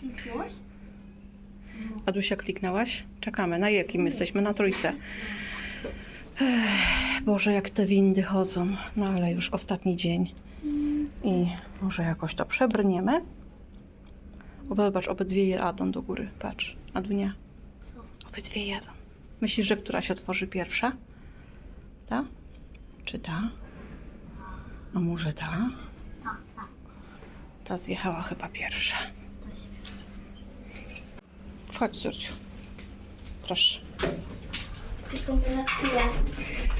Kliknąłeś? Adusia, kliknęłaś? Czekamy. Na jakim jesteśmy? Na trójce. Ech, Boże, jak te windy chodzą. No ale już ostatni dzień. I może jakoś to przebrniemy. O, Zobacz, obydwie jadą do góry. Patrz, Adunia. Obydwie jadą. Myślisz, że która się otworzy pierwsza? Ta? Czy ta? A może ta? Ta zjechała chyba pierwsza. Wchodź, Zurciu. Proszę. Tylko na które?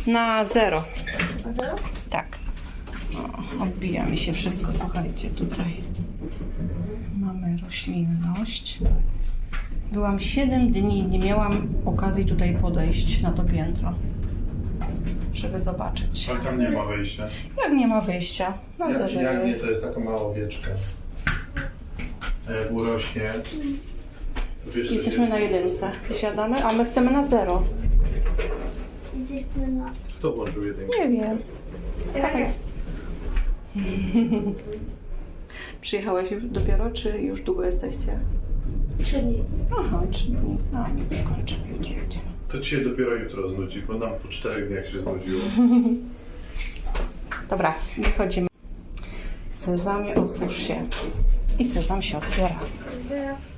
Na zero. Na zero? Tak. O, odbija mi się wszystko. Słuchajcie, tutaj mamy roślinność. Byłam 7 dni, nie miałam okazji tutaj podejść na to piętro, żeby zobaczyć. Ale tam nie ma wejścia. Jak nie ma wyjścia? Na Jak, zerze jak nie, jest. to jest taka mała owieczka. A jak urośnie, wiesz, Jesteśmy jest? na jedynce. Siadamy, a my chcemy na zero. Jesteśmy na... Kto włączył jedynkę? Nie wiem. Tak. Przyjechałeś dopiero, czy już długo jesteście? Trzy dni. Aha, trzy dni. A, my już kończymy, jutro jedziemy. To ci się dopiero jutro znudzi, bo nam po czterech dniach się znudziło. Dobra, wychodzimy. Sezamie, otwórz się. I sezam się otwiera.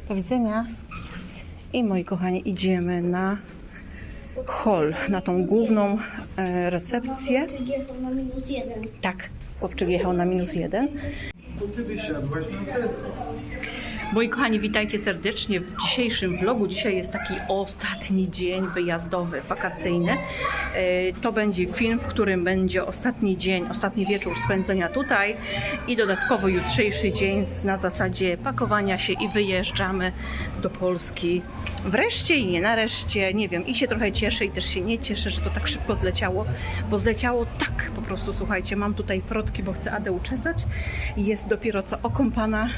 Do widzenia. I moi kochani, idziemy na hol, na tą główną e, recepcję. Tak, chłopczyk jechał na minus jeden. Moi kochani, witajcie serdecznie w dzisiejszym vlogu. Dzisiaj jest taki ostatni dzień wyjazdowy, wakacyjny. E, To będzie film, w którym będzie ostatni dzień, ostatni wieczór spędzenia tutaj i dodatkowo jutrzejszy dzień na zasadzie pakowania się i wyjeżdżamy do Polski. Wreszcie i nie nareszcie, nie wiem, i się trochę cieszę i też się nie cieszę, że to tak szybko zleciało, bo zleciało tak po prostu, słuchajcie, mam tutaj frotki, bo chcę Adę uczesać i jest dopiero co okąpana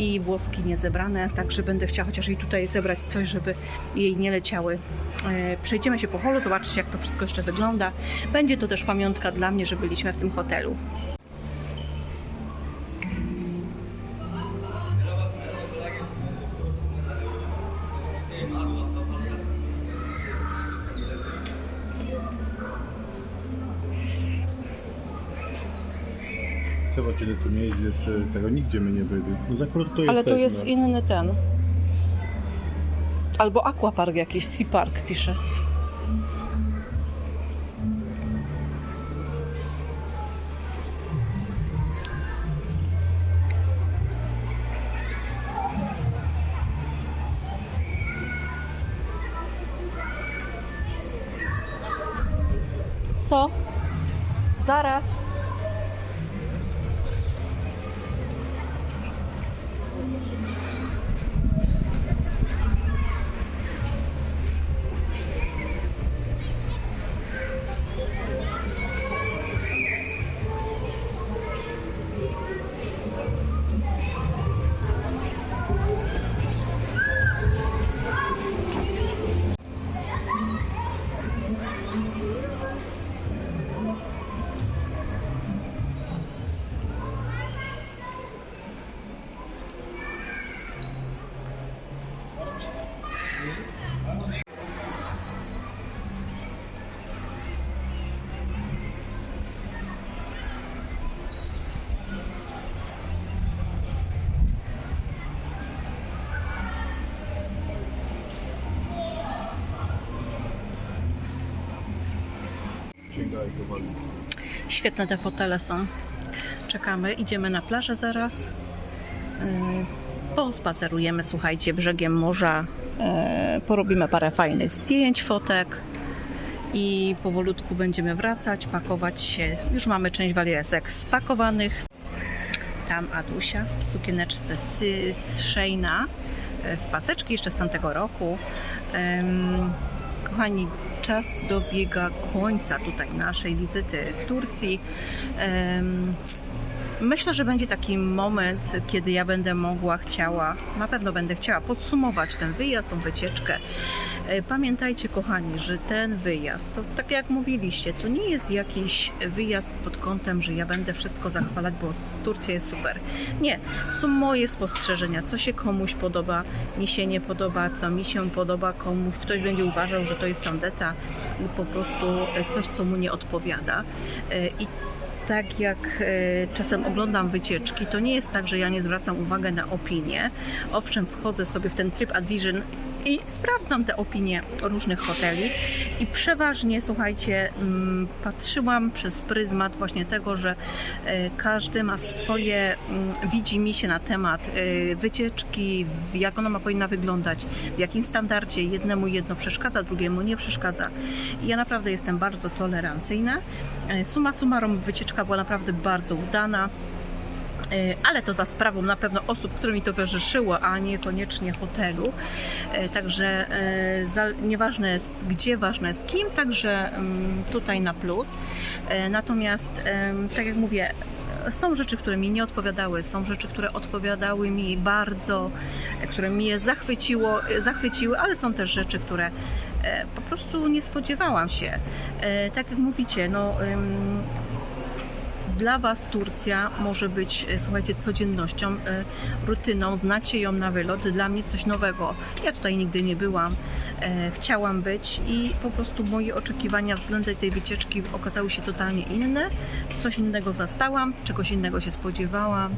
i włoski nie zebrane, także będę chciała chociaż jej tutaj zebrać coś, żeby jej nie leciały. E, Przejdziemy się po holu, zobaczcie jak to wszystko jeszcze wygląda. Będzie to też pamiątka dla mnie, że byliśmy w tym hotelu. Ile tu miejsc jest, e, tego nigdzie my nie byli. No za krótko Ale jesteśmy. to jest inny ten. Albo aquapark jakiś, Sea Park pisze. Co? Zaraz. Świetne te fotele są. Czekamy, idziemy na plażę zaraz. Yy, Pospacerujemy, słuchajcie, brzegiem morza. Yy, Porobimy parę fajnych zdjęć, fotek. I powolutku będziemy wracać, pakować się. Już mamy część walizek spakowanych. Tam Adusia w sukieneczce z, Sheina, e, w paseczki jeszcze z tamtego roku. Kochani, czas dobiega końca tutaj naszej wizyty w Turcji. Myślę, że będzie taki moment, kiedy ja będę mogła, chciała, na pewno będę chciała podsumować ten wyjazd, tą wycieczkę. E, Pamiętajcie, kochani, że ten wyjazd, to tak jak mówiliście, to nie jest jakiś wyjazd pod kątem, że ja będę wszystko zachwalać, bo Turcja jest super. Nie, są moje spostrzeżenia, co się komuś podoba, mi się nie podoba, co mi się podoba, komuś ktoś będzie uważał, że to jest tandeta lub po prostu e, coś, co mu nie odpowiada. E, I tak jak e, czasem oglądam wycieczki, to nie jest tak, że ja nie zwracam uwagi na opinie. Owszem, wchodzę sobie w ten tryb Advision i sprawdzam te opinie różnych hoteli i przeważnie, słuchajcie, mm, patrzyłam przez pryzmat właśnie tego, że e, każdy ma swoje, mm, widzi mi się na temat e, wycieczki, jak ona ma powinna wyglądać, w jakim standardzie jednemu jedno przeszkadza, drugiemu nie przeszkadza. Ja naprawdę jestem bardzo tolerancyjna. E, Suma summarum wycieczka była naprawdę bardzo udana. E, Ale to za sprawą na pewno osób, które mi towarzyszyło, a niekoniecznie hotelu. E, Także e, nieważne jest gdzie, ważne jest kim, także mm, tutaj na plus. Natomiast, tak jak mówię, są rzeczy, które mi nie odpowiadały, są rzeczy, które odpowiadały mi bardzo, które mnie zachwyciło, zachwyciły, ale są też rzeczy, które po prostu nie spodziewałam się. Tak jak mówicie, no. Dla Was Turcja może być, e, słuchajcie, codziennością, e, rutyną, znacie ją na wylot, dla mnie coś nowego. Ja tutaj nigdy nie byłam, e, chciałam być i po prostu moje oczekiwania względem tej wycieczki okazały się totalnie inne. Coś innego zastałam, czegoś innego się spodziewałam,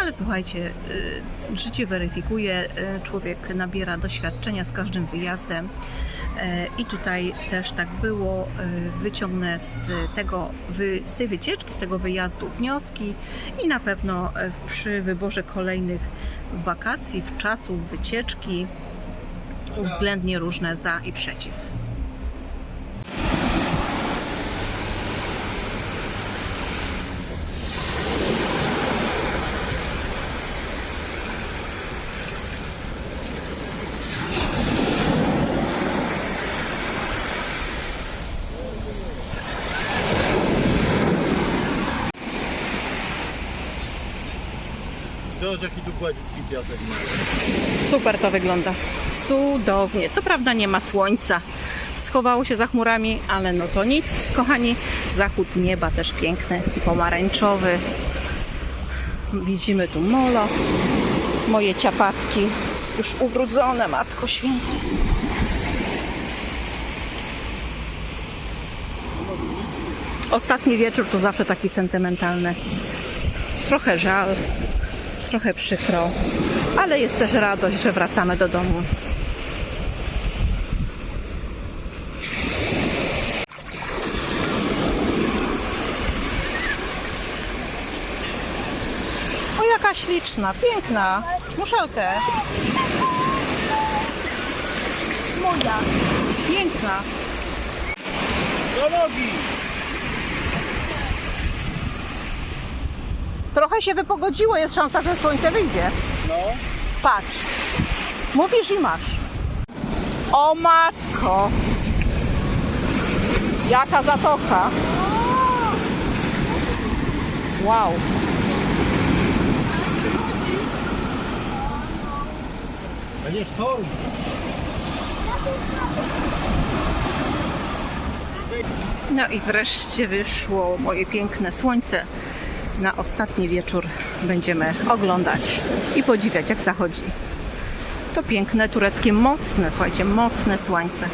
ale słuchajcie, życie weryfikuje, człowiek nabiera doświadczenia z każdym wyjazdem. E, I tutaj też tak było. E, Wyciągnę z tego, z tej wycieczki, z tego wyjazdu wnioski i na pewno e, przy wyborze kolejnych wakacji, w czasów wycieczki uwzględnię różne za i przeciw. Zobacz jaki tu gładki piasek. Super to wygląda. Cudownie. Co prawda nie ma słońca. Schowało się za chmurami, ale no to nic, kochani. Zachód nieba też piękny, pomarańczowy. Widzimy tu molo. Moje ciapatki już ubrudzone, matko święta. Ostatni wieczór to zawsze taki sentymentalny. Trochę żal, trochę przykro, ale jest też radość, że wracamy do domu. O, jaka śliczna, piękna. Muszelkę. Moja. Piękna. Do nogi! Trochę się wypogodziło, jest szansa, że słońce wyjdzie. No. Patrz. Mówisz i masz. O matko. Jaka zatoka. Wow. A nie sztorm. No i wreszcie wyszło moje piękne słońce. Na ostatni wieczór będziemy oglądać i podziwiać, jak zachodzi. To piękne, tureckie, mocne, słuchajcie, mocne słońce.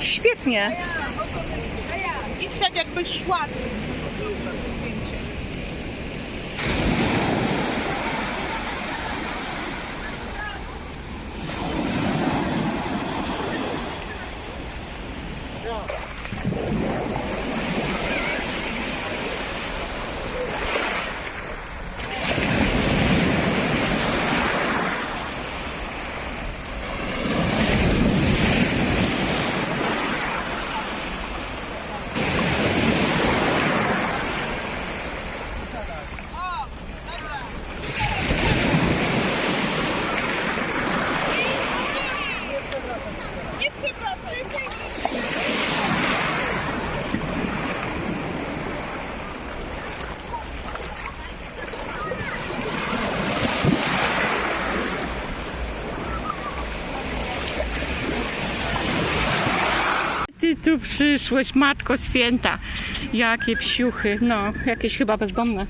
Świetnie. I tak jakbyś szła. Tu przyszłeś, Matko Święta. Jakie psiuchy, no, jakieś chyba bezdomne.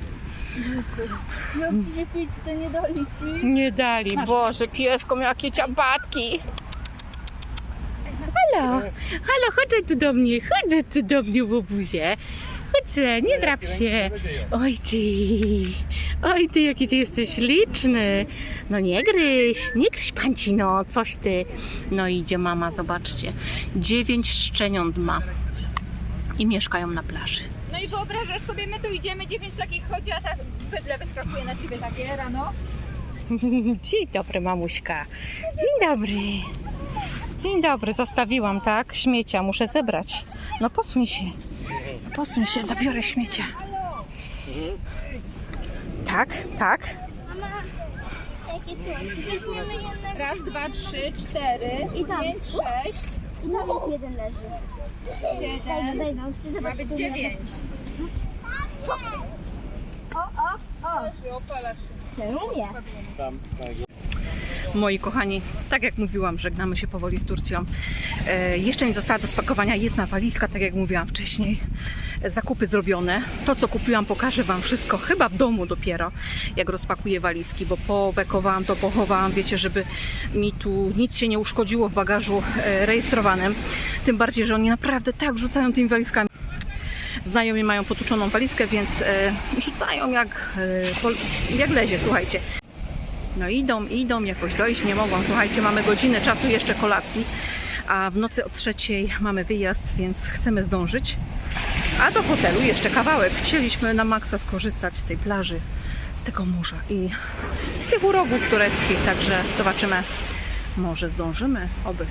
Jak ci się pić, to nie doli ci. Nie dali, Boże, piesko, jakie ciabatki. Halo, halo, chodź tu do mnie, chodź tu do mnie, łobuzie. Chodź, nie drap się. Oj ty, oj ty, jaki ty jesteś liczny. No nie gryź, nie gryź pancino, coś ty. No idzie mama, zobaczcie. Dziewięć szczeniąt ma i mieszkają na plaży. No i wyobrażasz sobie, my tu idziemy, dziewięć takich chodzi, a ta bydle wyskakuje na ciebie takie rano. Dzień dobry, mamuśka. Dzień dobry. Dzień dobry, zostawiłam, tak? Śmiecia muszę zebrać. No posuń się. Posuń się, zabiorę śmiecia. Tak, tak. Raz, dwa, trzy, cztery, I tam. pięć, sześć, I tam jest jeden leży. Daj, siedem, daj chcę ma zobaczyć. być co dziewięć. O, o, o. Czemu nie? Moi kochani, tak jak mówiłam, żegnamy się powoli z Turcją. E, jeszcze mi została do spakowania jedna walizka, tak jak mówiłam wcześniej. E, Zakupy zrobione. To, co kupiłam, pokażę Wam wszystko, chyba w domu dopiero, jak rozpakuję walizki, bo pobekowałam to, pochowałam, wiecie, żeby mi tu nic się nie uszkodziło w bagażu e, rejestrowanym. Tym bardziej, że oni naprawdę tak rzucają tymi walizkami. Znajomi mają potłuczoną walizkę, więc e, rzucają jak, e, jak lezie, słuchajcie. No idą, idą, jakoś dojść nie mogą. Słuchajcie, mamy godzinę czasu jeszcze kolacji, a w nocy o trzeciej mamy wyjazd, więc chcemy zdążyć. A do hotelu jeszcze kawałek. Chcieliśmy na maksa skorzystać z tej plaży, z tego morza i z tych urogów tureckich, także zobaczymy. Może zdążymy, oby.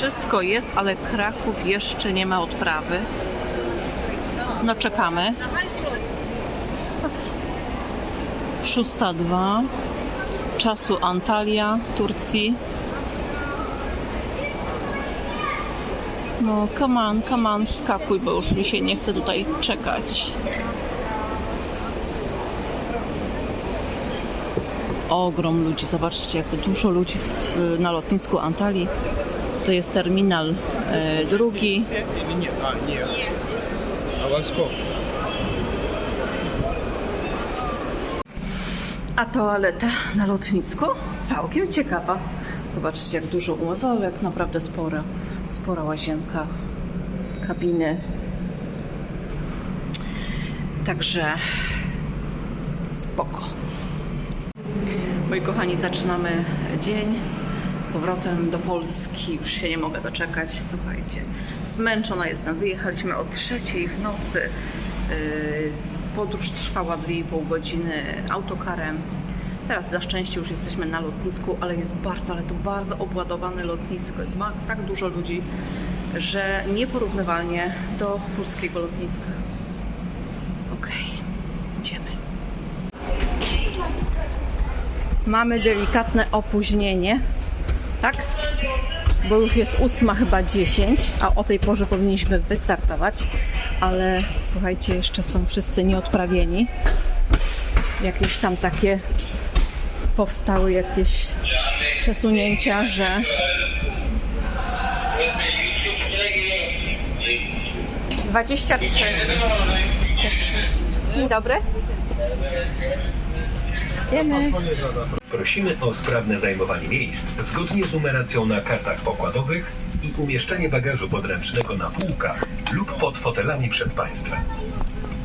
Wszystko jest, ale Kraków jeszcze nie ma odprawy. No czekamy. Szósta dwa. Czasu Antalya, Turcji. No, come on, come on, skakuj, bo już mi się nie chce tutaj czekać. Ogrom ludzi, zobaczcie, jak dużo ludzi w, na lotnisku Antalii. To jest terminal e, drugi. Nie, a nie. A łasko. A toaleta na lotnisku? Całkiem ciekawa. Zobaczcie, jak dużo umywalek, naprawdę spora, spora łazienka, kabiny. Także spoko. Moi kochani, zaczynamy dzień powrotem do Polski. Już się nie mogę doczekać. Słuchajcie, zmęczona jestem. Wyjechaliśmy o trzeciej w nocy. Yy, Podróż trwała 2,5 godziny autokarem. Teraz na szczęście już jesteśmy na lotnisku, ale jest bardzo, ale to bardzo obładowane lotnisko. Jest ma tak dużo ludzi, że nieporównywalnie do polskiego lotniska. Okej, idziemy. Mamy delikatne opóźnienie? Bo już jest ósma chyba 10, a o tej porze powinniśmy wystartować, ale słuchajcie, jeszcze są wszyscy nieodprawieni. Jakieś tam takie powstały jakieś przesunięcia, że 23. Dzień dobry. Idziemy. Prosimy o sprawne zajmowanie miejsc zgodnie z numeracją na kartach pokładowych i umieszczenie bagażu podręcznego na półkach lub pod fotelami przed Państwem.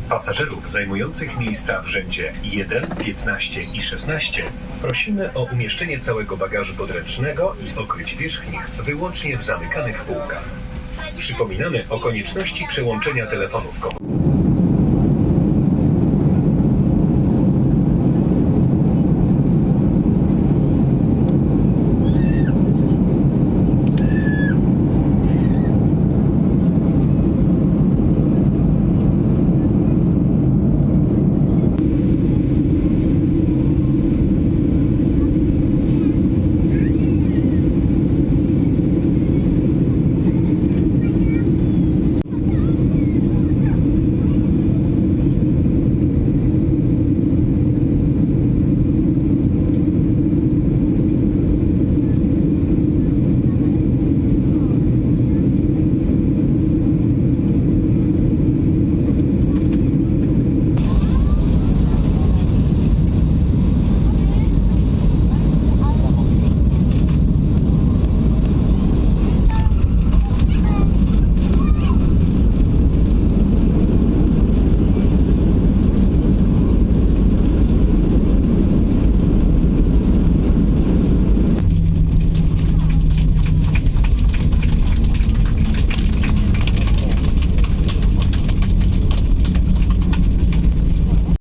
Pasażerów zajmujących miejsca w rzędzie 1, 15 i 16 prosimy o umieszczenie całego bagażu podręcznego i okryć wierzchnich wyłącznie w zamykanych półkach. Przypominamy o konieczności przełączenia telefonów komórkowych